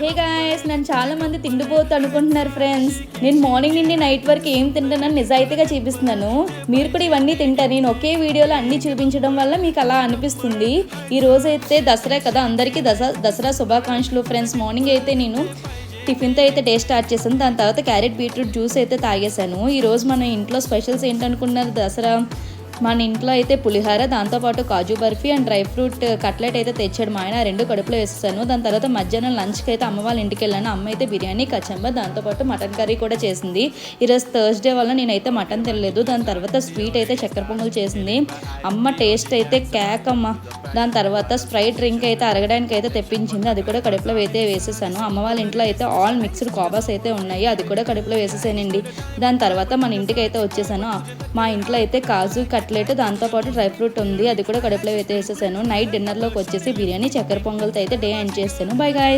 Hey guys నన్ను చాలా మంది తిండిపోతు అనుకుంటున్నారు ఫ్రెండ్స్ నేను మార్నింగ్ నుండి నైట్ వరకు ఏం తింటానని నిజాయితీగా చూపిస్తున్నాను. మీరు కూడా ఇవన్నీ తింటారు. నేను ఒకే వీడియోలో అన్నీ చూపించడం వల్ల మీకు అలా అనిపిస్తుంది. ఈ రోజు అయితే దసరా కదా అందరికీ దసరా దసరా శుభాకాంక్షలు ఫ్రెండ్స్ మార్నింగ్ అయితే నేను టిఫిన్తో అయితే డే స్టార్ట్ చేశాను. దాని తర్వాత క్యారెట్ బీట్రూట్ జ్యూస్ అయితే తాగేశాను. ఈరోజు మన ఇంట్లో స్పెషల్స్ ఏంటనుకున్నారు? దసరా మన ఇంట్లో అయితే పులిహార దాంతోపాటు kaju barfi and dry fruit cutlet అయితే తెచ్చాడు మా ఆయన. రెండు కడుపులో వేసేసాను. దాని తర్వాత మధ్యాహ్నం లంచ్కి అయితే అమ్మ వాళ్ళ ఇంటికి వెళ్ళాను. అమ్మ అయితే బిర్యానీ కచంబ దాంతోపాటు మటన్ కర్రీ కూడా చేసింది. ఈరోజు థర్స్డే వల్ల నేనైతే మటన్ తినలేదు. దాని తర్వాత స్వీట్ అయితే చక్కెర పొంగల్ చేసింది. అమ్మ టేస్ట్ అయితే కేక్ అమ్మ. దాని తర్వాత స్ప్రైట్ డ్రింక్ అయితే అరగడానికి అయితే తెప్పించింది. అది కూడా కడుపులో అయితే వేసేసాను. అమ్మ వాళ్ళ ఇంట్లో అయితే ఆల్ మిక్స్డ్ కాబాస్ అయితే ఉన్నాయి. అది కూడా కడుపులో వేసేసానండి. దాని తర్వాత మన ఇంటికి అయితే వచ్చేసాను. మా ఇంట్లో అయితే కాజు కట్లెట్ దాంతోపాటు డ్రై ఫ్రూట్ ఉంది. అది కూడా కడుపులో అయితే వేసేసాను. నైట్ డిన్నర్లోకి వచ్చేసి బిర్యానీ చక్కెర పొంగల్తో అయితే డే ఎండ్ చేస్తాను. Bye guys.